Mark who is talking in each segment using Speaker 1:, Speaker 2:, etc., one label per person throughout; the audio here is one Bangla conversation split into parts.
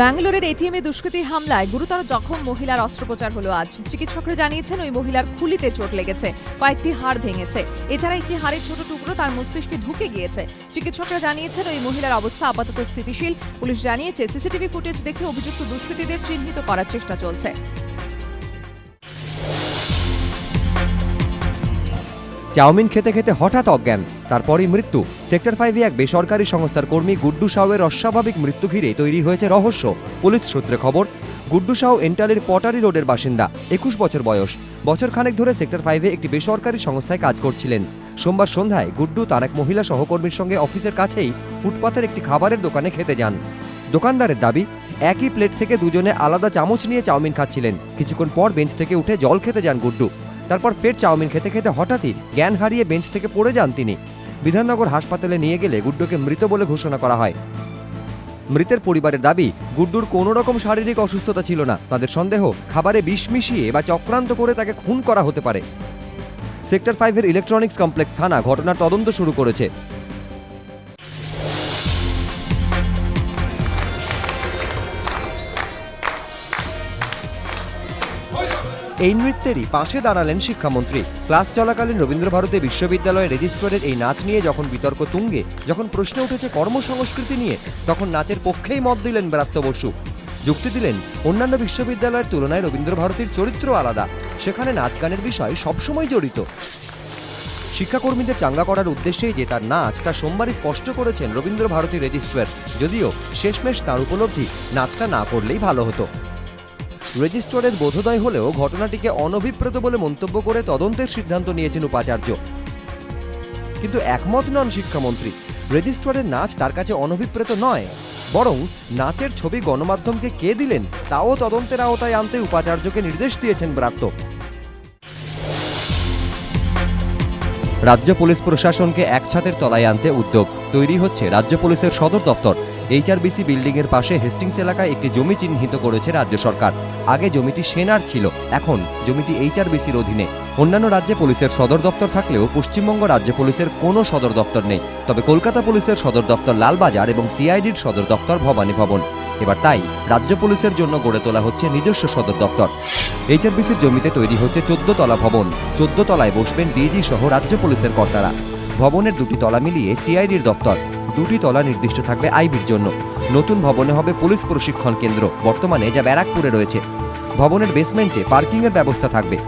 Speaker 1: ব্যাঙ্গালোরের এটিএমে দুষ্কৃতী হামলায় গুরুতর জখম মহিলার অস্ত্রোপচার হলো আজ। চিকিৎসকরা জানিয়েছেন, ওই মহিলার খুলিতে চোট লেগেছে, কয়েকটি হাড় ভেঙেছে। এছাড়া একটি হাড়ের ছোট টুকরো তার মস্তিষ্কে ঢুকে গিয়েছে। চিকিৎসকরা জানিয়েছেন, ওই মহিলার অবস্থা আপাতত স্থিতিশীল। পুলিশ জানিয়েছে, সিসিটিভি ফুটেজ দেখে অভিযুক্ত দুষ্কৃতীদের চিহ্নিত করার চেষ্টা চলছে।
Speaker 2: চাউমিন খেতে খেতে হঠাৎ অজ্ঞান। তারপরই মৃত্যু। সেক্টর ফাইভে এক বেসরকারি সংস্থার কর্মী গুড্ডু সাউয়ের অস্বাভাবিক মৃত্যু ঘিরে তৈরি হয়েছে রহস্য। পুলিশ সূত্রে খবর, গুড্ডু সাউ এন্টালের পটারি রোডের বাসিন্দা, একুশ বছর বয়স। বছর খানেক ধরে সেক্টর ফাইভে একটি বেসরকারি সংস্থায় কাজ করছিলেন। সোমবার সন্ধ্যায় গুড্ডু তার এক মহিলা সহকর্মীর সঙ্গে অফিসের কাছেই ফুটপাথের একটি খাবারের দোকানে খেতে যান। দোকানদারের দাবি, একই প্লেট থেকে দুজনে আলাদা চামচ নিয়ে চাউমিন খাচ্ছিলেন। কিছুক্ষণ পর বেঞ্চ থেকে উঠে জল খেতে যান গুড্ডু। তারপর ফের চাউমিন খেতে খেতে হঠাৎই জ্ঞান হারিয়ে বেঞ্চ থেকে পড়ে যান তিনি। বিধাননগর হাসপাতালে নিয়ে গেলে গুড্ডুকে মৃত বলে ঘোষণা করা হয়। মৃতের পরিবারের দাবি, গুড্ডুর কোনো রকম শারীরিক অসুস্থতা ছিল না। তাদের সন্দেহ, খাবারে বিষ মিশিয়ে বা চক্রান্ত করে তাকে খুন করা হতে পারে। সেক্টর ফাইভের ইলেকট্রনিক্স কমপ্লেক্স থানা ঘটনার তদন্ত শুরু করেছে। এই নৃত্যেরই পাশে দাঁড়ালেন শিক্ষামন্ত্রী। ক্লাস চলাকালীন রবীন্দ্রভারতী বিশ্ববিদ্যালয়ের রেজিস্ট্রারের এই নাচ নিয়ে যখন বিতর্ক তুঙ্গে, যখন প্রশ্ন উঠেছে কর্মসংস্কৃতি নিয়ে, তখন নাচের পক্ষেই মত দিলেন ব্রাত্য বসু। যুক্তি দিলেন, অন্যান্য বিশ্ববিদ্যালয়ের তুলনায় রবীন্দ্রভারতীর চরিত্র আলাদা। সেখানে নাচ গানের বিষয় সবসময় জড়িত। শিক্ষাকর্মীদের চাঙ্গা করার উদ্দেশ্যেই যে তার নাচ, তা সোমবারই স্পষ্ট করেছেন রবীন্দ্রভারতী রেজিস্ট্রার। যদিও শেষমেশ তার উপলব্ধি, নাচটা না করলেই ভালো হতো। রেজিস্ট্রারের বোধোদয় হলেও ঘটনাটিকে অনভিপ্রেত বলে মন্তব্য করে তদন্তের সিদ্ধান্ত নিয়েছেন উপাচার্য। কিন্তু একমত নন শিক্ষামন্ত্রী। রেজিস্ট্রারের নাচ তার কাছে অনভিপ্রেত নয়, বরং নাচের ছবি গণমাধ্যমকে কে দিলেন তাও তদন্তের আওতায় আনতে উপাচার্যকে নির্দেশ দিয়েছেন ব্রাত্য। রাজ্য পুলিশ প্রশাসনকে এক ছাদের তলায় আনতে উদ্যোগ। তৈরি হচ্ছে রাজ্য পুলিশের সদর দফতর এইচআরবিসি বিল্ডিং এর পাশে হেস্টিংস এলাকায় একটি জমি চিহ্নিত করেছে রাজ্য সরকার। আগে জমিটি সেনার ছিল, এখন জমিটি এইচআরবিসির অধীনে। অন্যান্য রাজ্যে পুলিশের সদর দফতর থাকলেও পশ্চিমবঙ্গ রাজ্য পুলিশের কোনো সদর দফতর নেই। তবে কলকাতা পুলিশের সদর দফতর লালবাজার এবং সিআইডির সদর দফতর ভবানী ভবন। এবার তাই রাজ্য পুলিশের জন্য গড়ে তোলা হচ্ছে নিজস্ব সদর দফতর এইচআরবিসির জমিতে তৈরি হচ্ছে চোদ্দ তলা ভবন। চোদ্দ তলায় বসবেন ডিজি সহ রাজ্য পুলিশের কর্তারা। ভবনের দুটি তলা মিলিয়ে সিআইডির দফতর দুটি তলা নির্দিষ্ট থাকবে আইবির জন্য। নতুন ভবনে হবে পুলিশ প্রশিক্ষণ কেন্দ্র। বর্তমানে যা ব্যারাকপুরে রয়েছে। ভবনের বেসমেন্টে পার্কিংয়ের ব্যবস্থা থাকবে।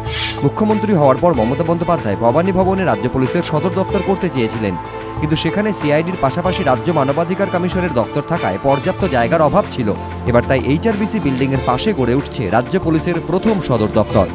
Speaker 2: মুখ্যমন্ত্রী হওয়ার পর মমতা বন্দ্যোপাধ্যায় ভবানী ভবনে রাজ্য পুলিশের সদর দফতর করতে চেয়েছিলেন। কিন্তু সেখানে সিআইডির পাশাপাশি রাজ্য মানবাধিকার কমিশনের দফতর থাকায় পর্যাপ্ত জায়গার অভাব ছিল। এবার তাই এইচআরবিসি বিল্ডিংয়ের পাশে গড়ে উঠছে রাজ্য পুলিশের প্রথম সদর দফতর